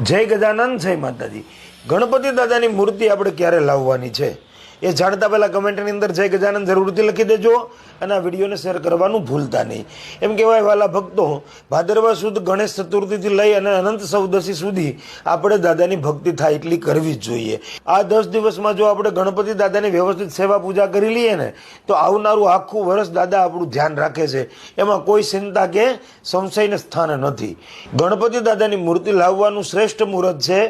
જય ગજાનંદ, જય માતાજી. ગણપતિ દાદાની મૂર્તિ આપણે ક્યારે લાવવાની છે? એ જાણતા પહેલાં કમેન્ટની અંદર જય ગજાનંદ જરૂરથી લખી દેજો. અને આ વિડીયોને શેર કરવાનું ભૂલતા નહીં. એમ કહેવાય વાલા ભક્તો, ભાદરવા સુદ ગણેશ ચતુર્થીથી લઈ અને અનંત સૌદશી સુધી આપણે દાદાની ભક્તિ થાય એટલી કરવી જ જોઈએ. આ દસ દિવસમાં જો આપણે ગણપતિ દાદાની વ્યવસ્થિત સેવા પૂજા કરી લઈએ ને, તો આવનારું આખું વર્ષ દાદા આપણું ધ્યાન રાખે છે. એમાં કોઈ ચિંતા કે સંશયને સ્થાન નથી. ગણપતિ દાદાની મૂર્તિ લાવવાનું શ્રેષ્ઠ મુહૂર્ત છે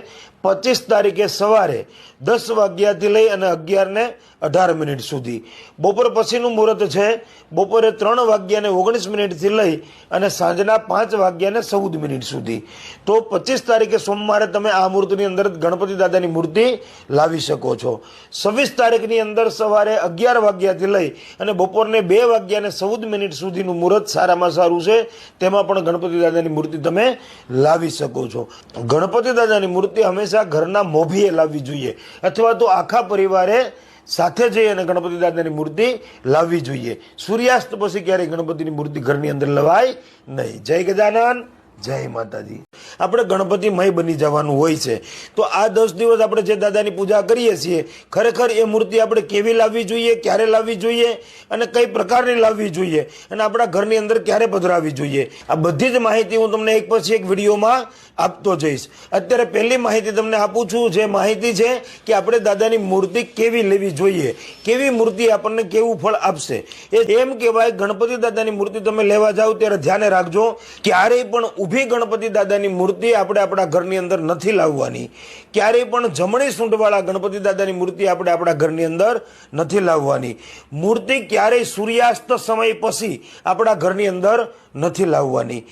પચીસ તારીખે સવારે દસ વાગ્યાથી લઈ અને અગિયારને અઢાર મિનિટ સુધી. બપોર પછીનું મુહૂર્ત છે બપોરે ત્રણ વાગ્યાને ઓગણીસ મિનિટથી લઈ અને સાંજના પાંચ વાગ્યાને ચૌદ મિનિટ સુધી. તો પચીસ તારીખે સોમવારે તમે આ મૂર્તિની અંદર ગણપતિ દાદાની મૂર્તિ લાવી શકો છો. છવ્વીસ તારીખની અંદર સવારે અગિયાર વાગ્યાથી લઈ અને બપોરને બે વાગ્યાને ચૌદ મિનિટ સુધીનું મુહૂર્ત સારામાં સારું છે, તેમાં પણ ગણપતિ દાદાની મૂર્તિ તમે લાવી શકો છો. ગણપતિ દાદાની મૂર્તિ હંમેશા ઘરના મોભીએ લાવવી જોઈએ. અથવા તો આખા પરિવારે સાથે જઈ અને ગણપતિ દાદાની મૂર્તિ લાવવી જોઈએ. સૂર્યાસ્ત પછી ક્યારેય ગણપતિની મૂર્તિ ઘરની અંદર લવાય નહીં. જય ગજાનન, જય માતાજી. આપણે ગણપતિમય બની જવાનું હોય છે. તો આ દસ દિવસ આપણે જે દાદાની પૂજા કરીએ છીએ, ખરેખર એ મૂર્તિ આપણે કેવી લાવવી જોઈએ, ક્યારે લાવવી જોઈએ અને કઈ પ્રકારની લાવવી જોઈએ અને આપણા ઘરની અંદર ક્યારે પધરાવવી જોઈએ. આ બધી જ માહિતી હું તમને એક પછી એક વિડીયોમાં આપતો જઈશ. અત્યારે પહેલી માહિતી તમને આપું છું, જે માહિતી છે કે આપણે દાદાની મૂર્તિ કેવી લેવી જોઈએ, કેવી મૂર્તિ આપણને કેવું ફળ આપશે. એ એમ કહેવાય, ગણપતિ દાદાની મૂર્તિ તમે લેવા જાઓ ત્યારે ધ્યાને રાખજો, ક્યારેય પણ ઊભી ગણપતિ દાદાની મૂર્તિ આપણે આપણા ઘરની અંદર નથી લાવવાની. ક્યારેય પણ જમણી સૂંઢવાળા ગણપતિ દાદાની મૂર્તિ આપણે આપણા ઘરની અંદર નથી લાવવાની. મૂર્તિ ક્યારેય સૂર્યાસ્ત સમય પછી આપણા ઘરની અંદર નથી લાવવાની.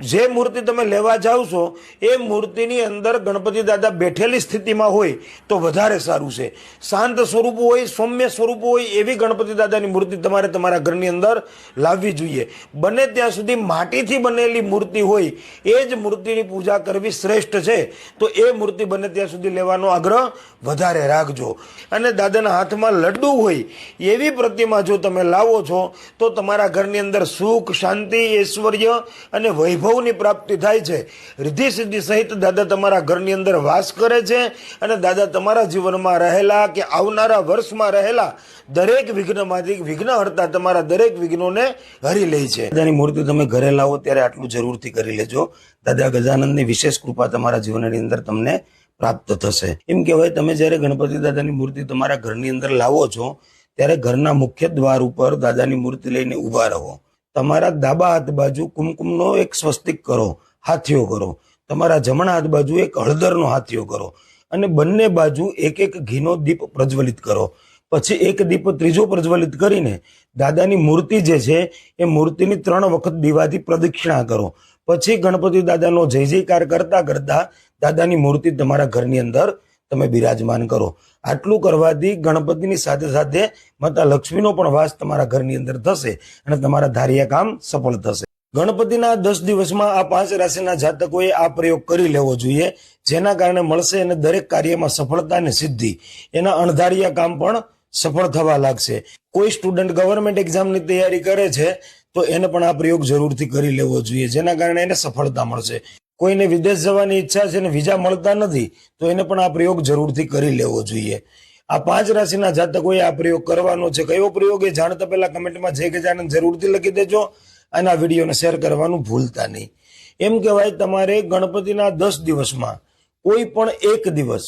જે મૂર્તિ તમે લેવા જાઓ છો, એ મૂર્તિની અંદર ગણપતિ દાદા બેઠેલી સ્થિતિમાં હોય તો વધારે સારું છે. શાંત સ્વરૂપ હોય, સૌમ્ય સ્વરૂપ હોય, એવી ગણપતિ દાદાની મૂર્તિ તમારે તમારા ઘરની અંદર લાવવી જોઈએ. બને ત્યાં સુધી માટીથી બનેલી મૂર્તિ હોય, એ જ મૂર્તિની પૂજા કરવી શ્રેષ્ઠ છે. તો એ મૂર્તિ બને ત્યાં સુધી લેવાનો આગ્રહ વધારે રાખજો. અને દાદાના હાથમાં લડ્ડુ હોય, એવી પ્રતિમા જો તમે લાવો છો, તો તમારા ઘરની અંદર સુખ, શાંતિ, ઐશ્વર્ય અને વૈભવની પ્રાપ્તિ થાય છે. રિદ્ધિ સિદ્ધિ સહિત દાદા તમારા ઘરની અંદર વાસ કરે છે અને દાદા તમારા જીવનમાં રહેલા કે આવનારા વર્ષમાં રહેલા દરેક વિઘ્નમાંથી વિઘ્ન હરતા તમારા દરેક વિઘ્નોને હરી લે છે. દાદાની મૂર્તિ તમે ઘરે લાવો ત્યારે આટલું જરૂરથી કરી લેજો. દાદા ગજાનંદની વિશેષ કૃપા તમારા જીવનની અંદર તમને પ્રાપ્ત થશે. એમ કહેવાય તમે જ્યારે ગણપતિ દાદાની મૂર્તિ તમારા ઘરની અંદર લાવો છો, ત્યારે ઘરના મુખ્ય દ્વાર ઉપર દાદાની મૂર્તિ લઈને ઊભા રહો. તમારા ડાબા હાથ બાજુ કુમકુમનો એક સ્વસ્તિક કરો, હાથીઓ કરો. તમારા જમણા હાથ બાજુ એક હળદરનો હાથીઓ કરો. અને બંને બાજુ એક એક ઘીનો દીપ પ્રજ્વલિત કરો. પછી એક દીપ ત્રીજો પ્રજ્વલિત કરીને દાદાની મૂર્તિ જે છે, એ મૂર્તિની ત્રણ વખત દીવાથી પ્રદક્ષિણા કરો. પછી ગણપતિ દાદાનો જય જયકાર કરતા કરતા દાદાની મૂર્તિ તમારા ઘરની અંદર તમે બિરાજમાન કરો. આટલું કરવાથી ગણપતિની સાથે સાથે માતા લક્ષ્મીનો પણ વાસ તમારા ઘરની અંદર થશે અને તમારા ધાર્યા કામ સફળ થશે. ગણપતિના દસ દિવસમાં આ પાંચ રાશિના જાતકોએ આ પ્રયોગ કરી લેવો જોઈએ, જેના કારણે મળશે અને દરેક કાર્યમાં સફળતા અને સિદ્ધિ. એના અણધાર્યા કામ પણ સફળ થવા લાગશે. કોઈ સ્ટુડન્ટ ગવર્મેન્ટ એક્ઝામની તૈયારી કરે છે, તો એને પણ આ પ્રયોગ જરૂરથી કરી લેવો જોઈએ, જેના કારણે એને સફળતા મળશે. કોઈને વિદેશ જવાની ઈચ્છા છે અને વિઝા મળતા નથી, તો એને પણ આ પ્રયોગ જરૂરથી કરી લેવો જોઈએ. આ પાંચ રાશિના જાતકોએ આ પ્રયોગ કરવાનો છે. કયો પ્રયોગ એ જાણતા પહેલા કમેન્ટમાં જય ગજાનંદ જરૂરથી લખી દેજો અને આ વિડીયોને શેર કરવાનું ભૂલતા નહીં. એમ કહેવાય તમારે ગણપતિના દસ દિવસમાં કોઈ પણ એક દિવસ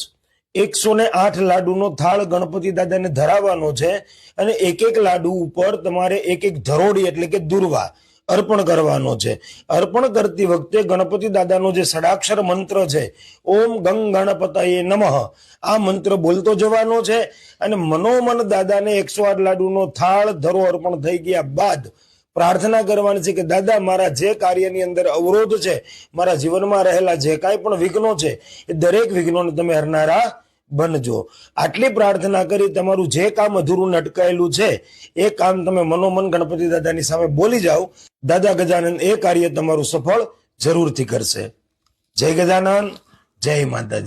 એકસો ને આઠ લાડુનો થાળ ગણપતિ દાદાને ધરાવવાનો છે અને એક એક લાડુ ઉપર તમારે એક એક ધરોડી એટલે કે દુર્વા અર્પણ કરવાનો છે. અર્પણ કરતી વખતે ગણપતિ દાદાનો જે ષડાક્ષર મંત્ર છે, ઓમ ગંગ ગણપતયે નમઃ, આ મંત્ર બોલતો જવાનો છે અને મનોમન દાદાને એકસો આઠ લાડુનો થાળ ધરો અર્પણ થઈ ગયા બાદ પ્રાર્થના કરવાની છે કે, દાદા, મારા જે કાર્યની અંદર અવરોધ છે, મારા જીવનમાં રહેલા જે કાંઈ પણ વિઘ્નો છે, એ દરેક વિઘ્નોને તમે હરનારા બનજો. આટલી પ્રાર્થના કરી તમારું જે કામ અધૂરું અટકાયેલું છે, એ કામ તમે મનોમન ગણપતિ દાદાની સામે બોલી જાઓ. દાદા ગજાનંદ, એ કાર્ય તમારું સફળ જરૂરથી કરશે. જય ગજાનંદ, જય માતાજી.